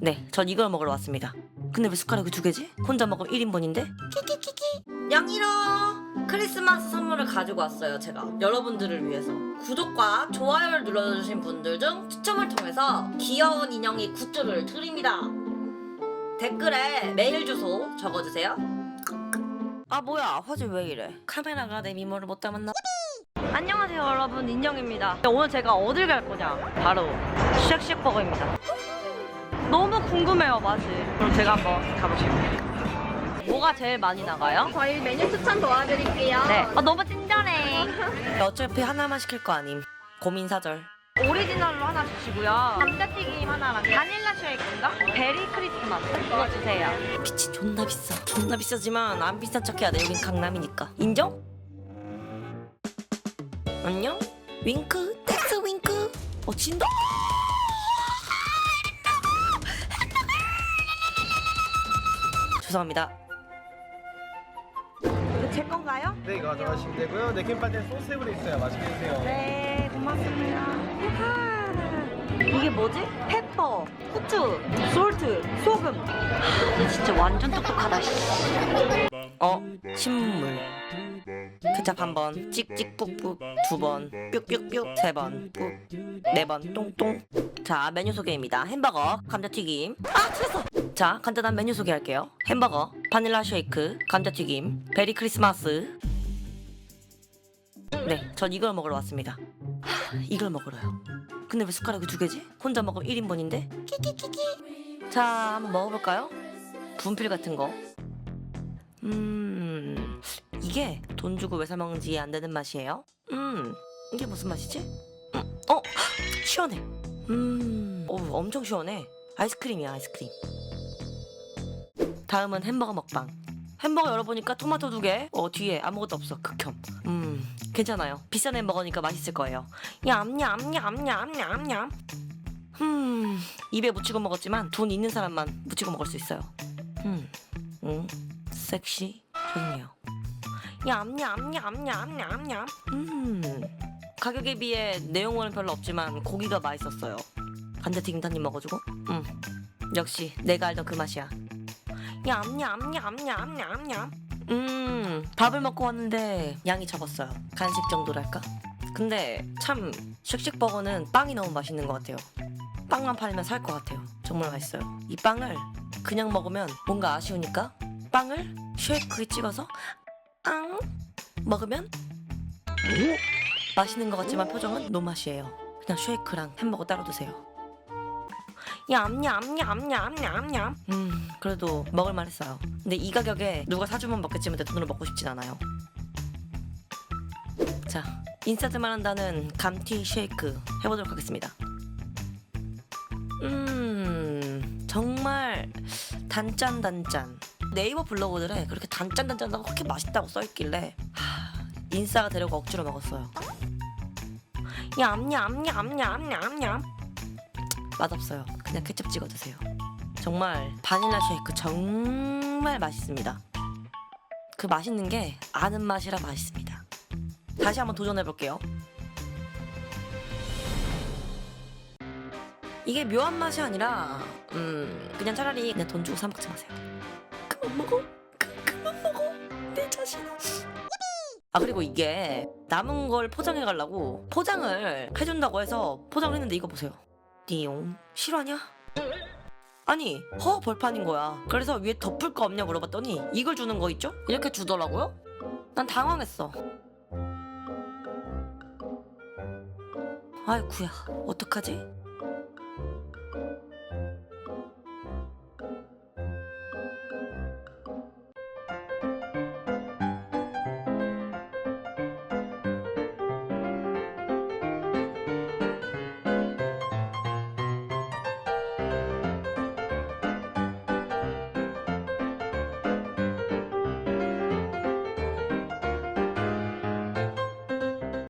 네, 전 이걸 먹으러 왔습니다. 근데 왜 숟가락이 두 개지? 혼자 먹으면 1인분인데? 키키키키. 양이로 크리스마스 선물을 가지고 왔어요, 제가. 여러분들을 위해서. 구독과 좋아요를 눌러주신 분들 중 추첨을 통해서 귀여운 인형이 굿즈를 드립니다. 댓글에 메일 주소 적어주세요. 아 뭐야 화질 왜 이래 카메라가 내 미모를 못 담았나 안녕하세요 여러분 인형입니다 오늘 제가 어딜 갈 거냐 바로 쉑쉑버거입니다 너무 궁금해요 맛이 그럼 제가 한번 가보실게요 뭐가 제일 많이 나가요? 저희 메뉴 추천 도와드릴게요. 네 아, 너무 친절해 어차피 하나만 시킬 거 아님 고민 사절 오리지널로 하나 주시고요 감자튀김 하나랑 바닐라 쉐이크인가? 베리 크리스마스 그거 주세요 미친 존나 비싸 존나 비싸지만 안 비싼 척 해야 돼 여긴 강남이니까 인정? 안녕? 윙크? 텍스 윙크? 어 진짜? 죄송합니다 이거 제 건가요? 네, 이거 가져가시면 되고요. 네, 김밥에 소스로 있어요. 맛있게 드세요. 네, 고맙습니다. 우와. 이게 뭐지? 페퍼, 후추, 솔트, 소금. 하, 진짜 완전 똑똑하다. 씨. 어, 침물. 케찹 한 번, 찍찍 뿍뿍 두 번, 뿅뿅뿅 세 번, 뿍네 번, 똥똥. 자, 메뉴 소개입니다. 햄버거, 감자튀김. 아, 틀렸어. 자, 간단한 메뉴 소개할게요. 햄버거, 바닐라 쉐이크, 감자튀김, 베리 크리스마스. 네, 전 이걸 먹으러 왔습니다. 하, 이걸 먹으러요. 근데 왜 숟가락이 두 개지? 혼자 먹으면 1인분인데? 키키키키. 자, 한번 먹어볼까요? 분필 같은 거. 음, 이게 돈 주고 왜 사 먹는지 안 되는 맛이에요. 음, 이게 무슨 맛이지? 음, 어, 시원해. 음, 어, 엄청 시원해. 아이스크림이야, 아이스크림. 다음은 햄버거 먹방. 햄버거 열어보니까 토마토 두 개, 어 뒤에 아무것도 없어. 극혐. 음, 괜찮아요. 비싼 햄버거니까 맛있을 거예요. 냠냠냠냠냠냠. 음, 입에 묻히고 먹었지만 돈 있는 사람만 묻히고 먹을 수 있어요. 음, 음, 섹시. 조용해요. 냠냠냠냠냠냠. 음, 가격에 비해 내용물은 별로 없지만 고기가 맛있었어요. 감자튀김 한입 먹어주고, 음, 역시 내가 알던 그 맛이야. 냠냠냠냠냠냠. 음, 밥을 먹고 왔는데 양이 적었어요. 간식 정도랄까? 근데 참 쉑쉑버거는 빵이 너무 맛있는 것 같아요. 빵만 팔면 살 것 같아요. 정말 맛있어요. 이 빵을 그냥 먹으면 뭔가 아쉬우니까 빵을 쉐이크에 찍어서 앙 먹으면 맛있는 것 같지만 표정은 노맛이에요. 그냥 쉐이크랑 햄버거 따로 드세요. 냠냠냠냠냠냠. 음, 그래도 먹을 만 했어요. 근데 이 가격에 누가 사주면 먹겠지만 내 돈으로 먹고 싶진 않아요. 자, 인스타트만 한다는 감튀 쉐이크 해보도록 하겠습니다. 음, 정말 단짠 단짠. 네이버 블로그들에 그렇게 단짠 단짠하고 그렇게 맛있다고 써있길래 하, 인싸가 되려고 억지로 먹었어요. 냠냠냠냠냠냠. 맛없어요. 그냥 케첩 찍어 드세요. 정말 바닐라 쉐이크 정말 맛있습니다. 그 맛있는 게 아는 맛이라 맛있습니다. 다시 한번 도전해 볼게요. 이게 묘한 맛이 아니라 음 그냥 차라리 그냥 돈 주고 사 먹지 마세요. 그만 먹어. 그, 그만 먹어. 내 자신. 아 그리고 이게 남은 걸 포장해 가려고 포장을 해준다고 해서 포장을 했는데 이거 보세요. 띠용 실화냐? 아니 허 벌판인 거야. 그래서 위에 덮을 거 없냐 물어봤더니 이걸 주는 거 있죠? 이렇게 주더라고요. 난 당황했어. 아이쿠야 어떡하지?